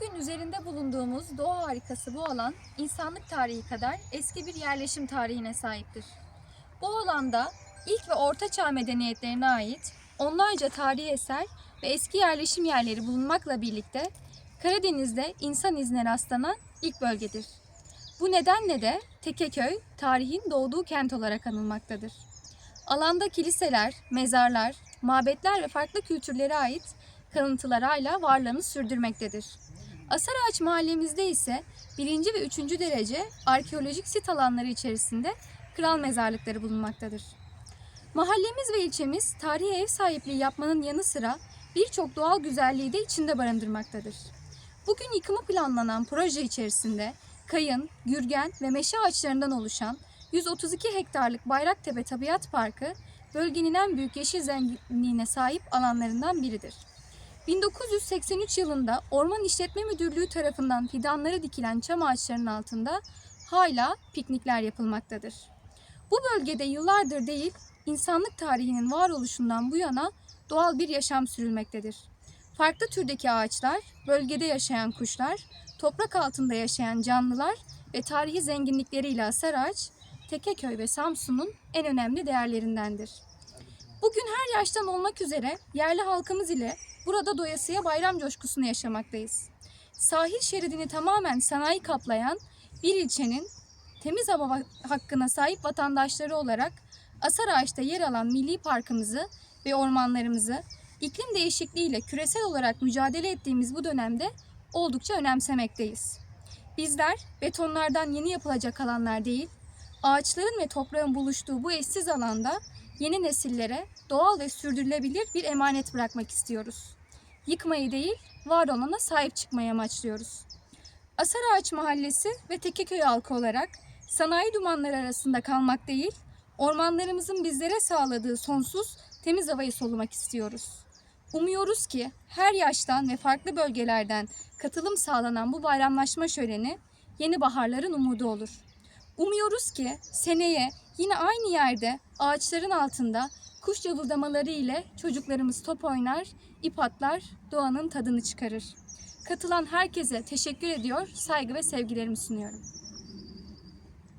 Bugün üzerinde bulunduğumuz doğa harikası bu alan insanlık tarihi kadar eski bir yerleşim tarihine sahiptir. Bu alanda ilk ve orta çağ medeniyetlerine ait onlarca tarihi eser ve eski yerleşim yerleri bulunmakla birlikte Karadeniz'de insan izine rastlanan ilk bölgedir. Bu nedenle de Tekeköy tarihin doğduğu kent olarak anılmaktadır. Alanda kiliseler, mezarlar, mabetler ve farklı kültürlere ait kalıntılar hala varlığını sürdürmektedir. Asarağaç mahallemizde ise birinci ve üçüncü derece arkeolojik sit alanları içerisinde kral mezarlıkları bulunmaktadır. Mahallemiz ve ilçemiz tarihi ev sahipliği yapmanın yanı sıra birçok doğal güzelliği de içinde barındırmaktadır. Bugün yıkımı planlanan proje içerisinde kayın, gürgen ve meşe ağaçlarından oluşan 132 hektarlık Bayraktepe Tabiat Parkı bölgenin en büyük yeşil zenginliğine sahip alanlarından biridir. 1983 yılında Orman İşletme Müdürlüğü tarafından fidanları dikilen çam ağaçlarının altında hala piknikler yapılmaktadır. Bu bölgede yıllardır değil, insanlık tarihinin varoluşundan bu yana doğal bir yaşam sürülmektedir. Farklı türdeki ağaçlar, bölgede yaşayan kuşlar, toprak altında yaşayan canlılar ve tarihi zenginlikleriyle Asaraç, Tekeköy ve Samsun'un en önemli değerlerindendir. Bugün her yaştan olmak üzere yerli halkımız ile burada doyasıya bayram coşkusunu yaşamaktayız. Sahil şeridini tamamen sanayi kaplayan bir ilçenin temiz hava hakkına sahip vatandaşları olarak Asarağaç'ta yer alan milli parkımızı ve ormanlarımızı iklim değişikliğiyle küresel olarak mücadele ettiğimiz bu dönemde oldukça önemsemekteyiz. Bizler betonlardan yeni yapılacak alanlar değil, ağaçların ve toprağın buluştuğu bu eşsiz alanda yeni nesillere doğal ve sürdürülebilir bir emanet bırakmak istiyoruz. Yıkmayı değil, var olana sahip çıkmayı amaçlıyoruz. Asarağaç Mahallesi ve Tekeköy halkı olarak sanayi dumanları arasında kalmak değil, ormanlarımızın bizlere sağladığı sonsuz temiz havayı solumak istiyoruz. Umuyoruz ki her yaştan ve farklı bölgelerden katılım sağlanan bu bayramlaşma şöleni yeni baharların umudu olur. Umuyoruz ki seneye yine aynı yerde ağaçların altında kuş cıvıldamaları ile çocuklarımız top oynar, ip atlar, doğanın tadını çıkarır. Katılan herkese teşekkür ediyor, saygı ve sevgilerimi sunuyorum.